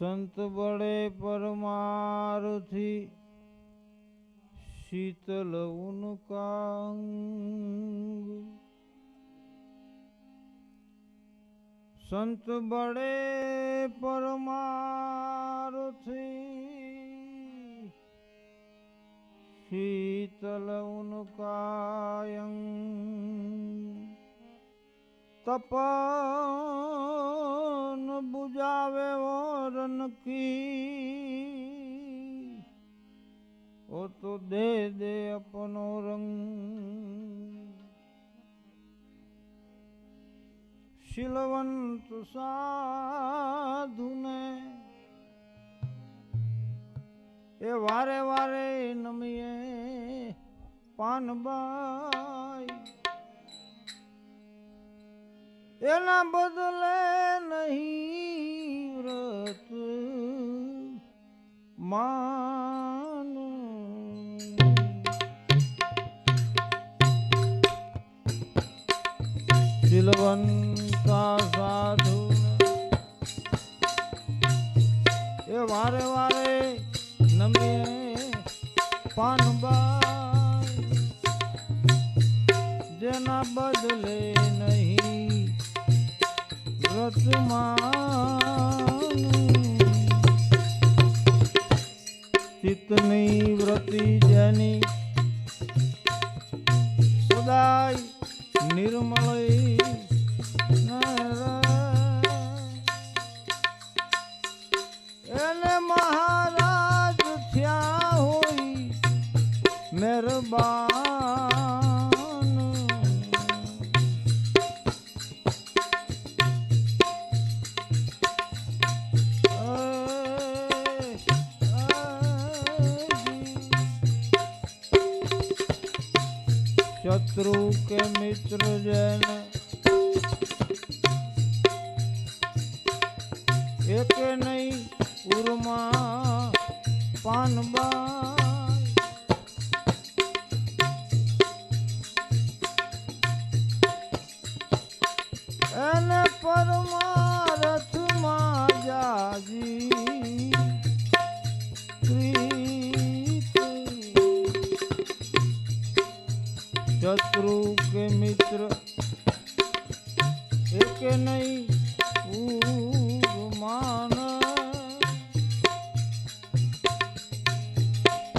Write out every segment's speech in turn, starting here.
સંત બળે પરમારથી શીતલ ઉનકાંગ. સંત બળે પરમારથી શીતલ ઉનકાયં તપન બુજાવે વરન કી ઓ તો દે દે અપનો રંગ શીલવંત સાધુને એ વારે વારે નમીએ પાનબાઈ એના બદલે નહીં વ્રત માન શીલવંતા સાધુ એ વારે વારે નમીએ પાનબા જેના બદલે નહીં વ્રતમાં ચિત્તની વ્રતિ જેની કે મિત્ર જન એક નહીં ઉર્મા પાનબાઈ શત્રુ કે મિત્ર એક નહીં માન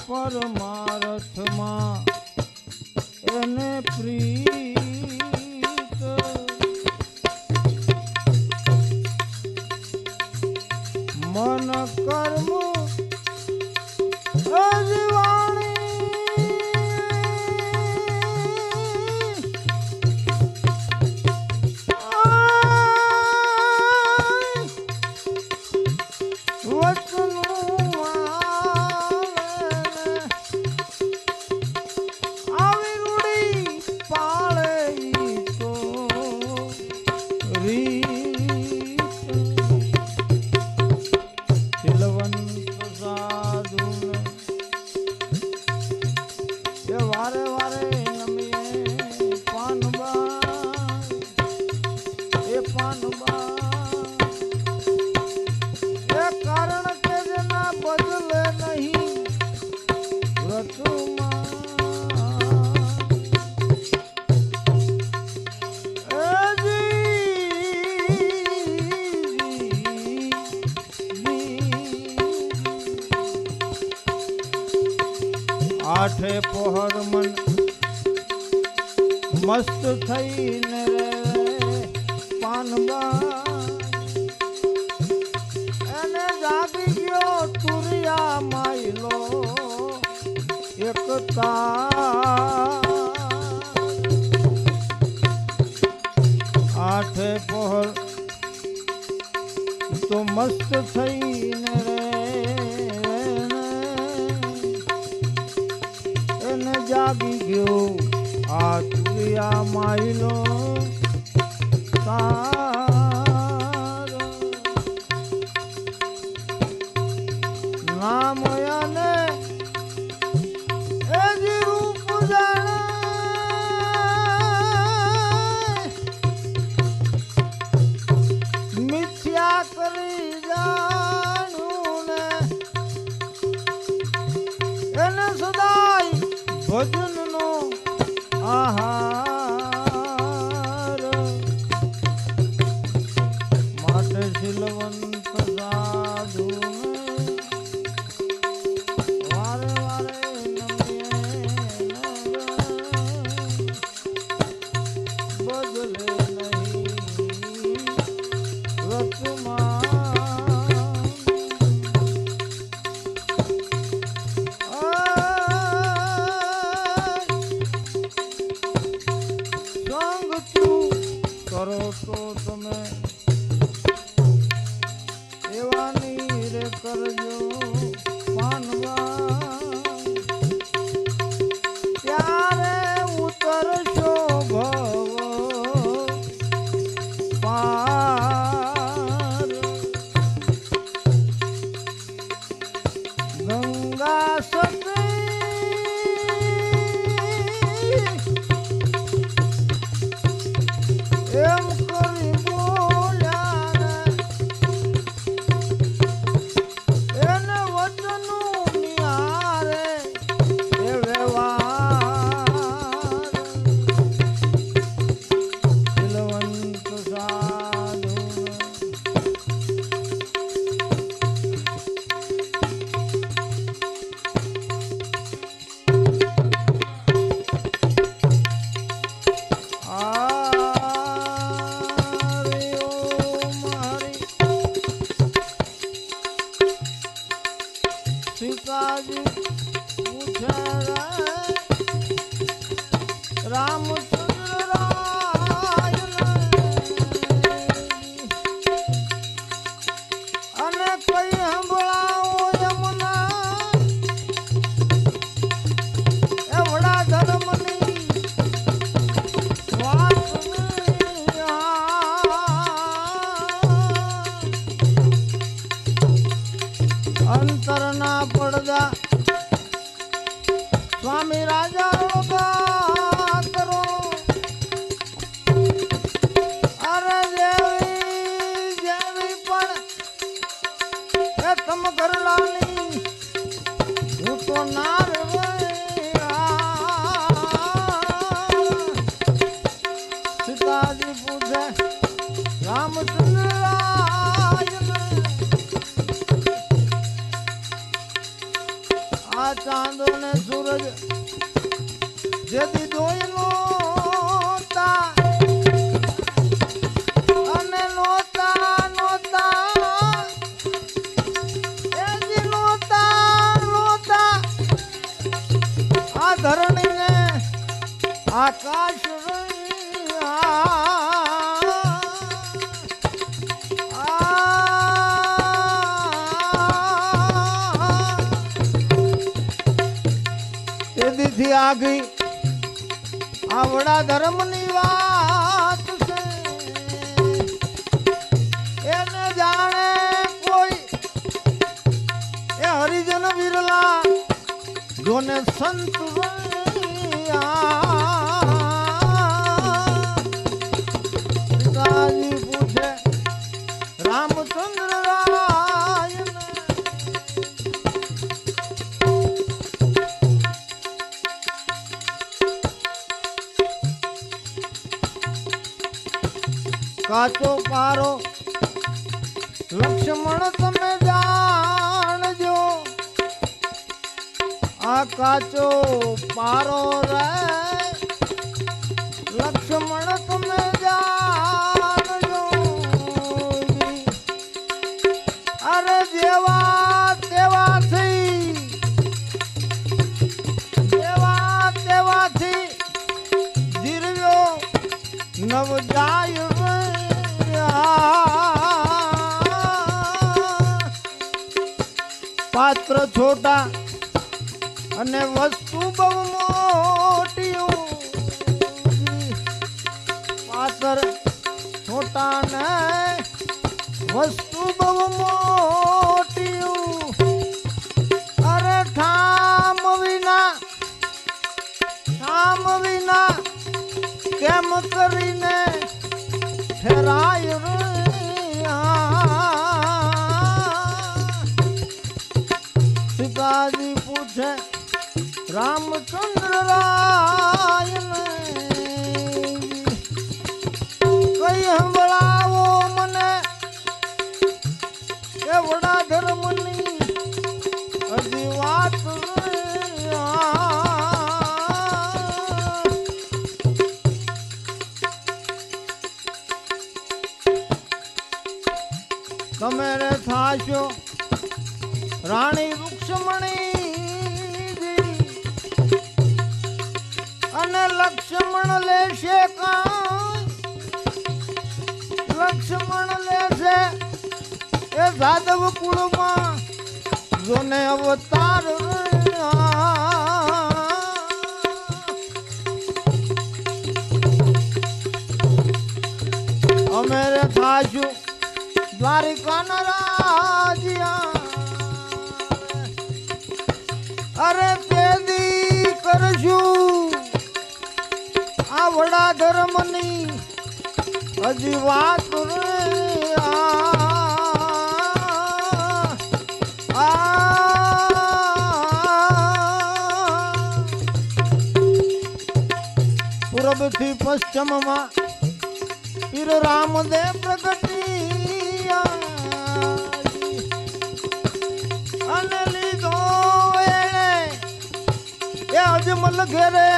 પરમારથમાં એને પ્રીત મન કર્મ Rio. મસ્ત થઈને રે એને જાગી ગયો તુરિયા માયલો એકતા. આઠે પહોર તો મસ્ત થઈને તુરિયા માયલો કરો તો તમે. એવાની રે કરજો માનવા. ત્યારે ઉતરશો ભવ પાર. ગંગા સતી અંતરના પડદા સ્વામી રાજા ચાંદો ને સૂરજ જેથી જોઈ તેથી આ ગઈ આવડા ધર્મની વાત છે. એને જાણે કોઈ એ હરિજન વિરલા જોને સંત કાચો પારો. લક્ષ્મણ તમે જાણજો. આ કાચો પારો રે. પાત્ર છોટા અને વસ્તુ બહુ મોટી પાત્ર છોટા ને વસ્તુ બહુ મોટી અરે ઠામ વિના ઠામ વિના કેમ કરીને ઠેરાય માનવ જોને અવતાર અમે રે થાશું દ્વારિકાના અરે પેદી કરશું આવડા ધર્મની હજી વાત નથી પશ્ચિમમાં પીર રામદેવ પ્રગટી અને લીધો એ અજમલ ઘેરે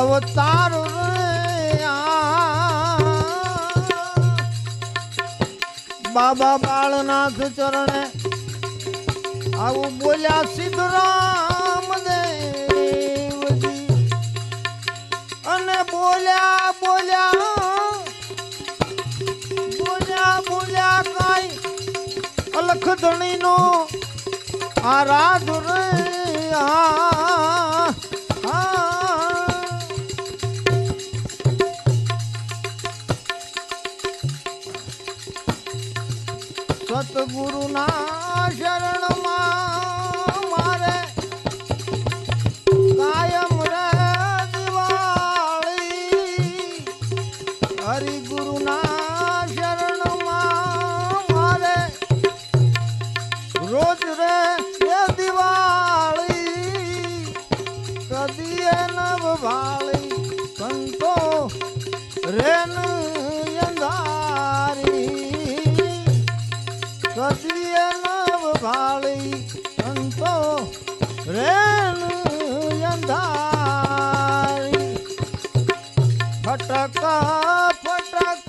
અવતાર બાબા બાળનાથ ચરણે આવું બોલ્યા સિદ્ધરામ. ધણી નો આ રાધુર સતગુરુ ના ફટકા ફટક.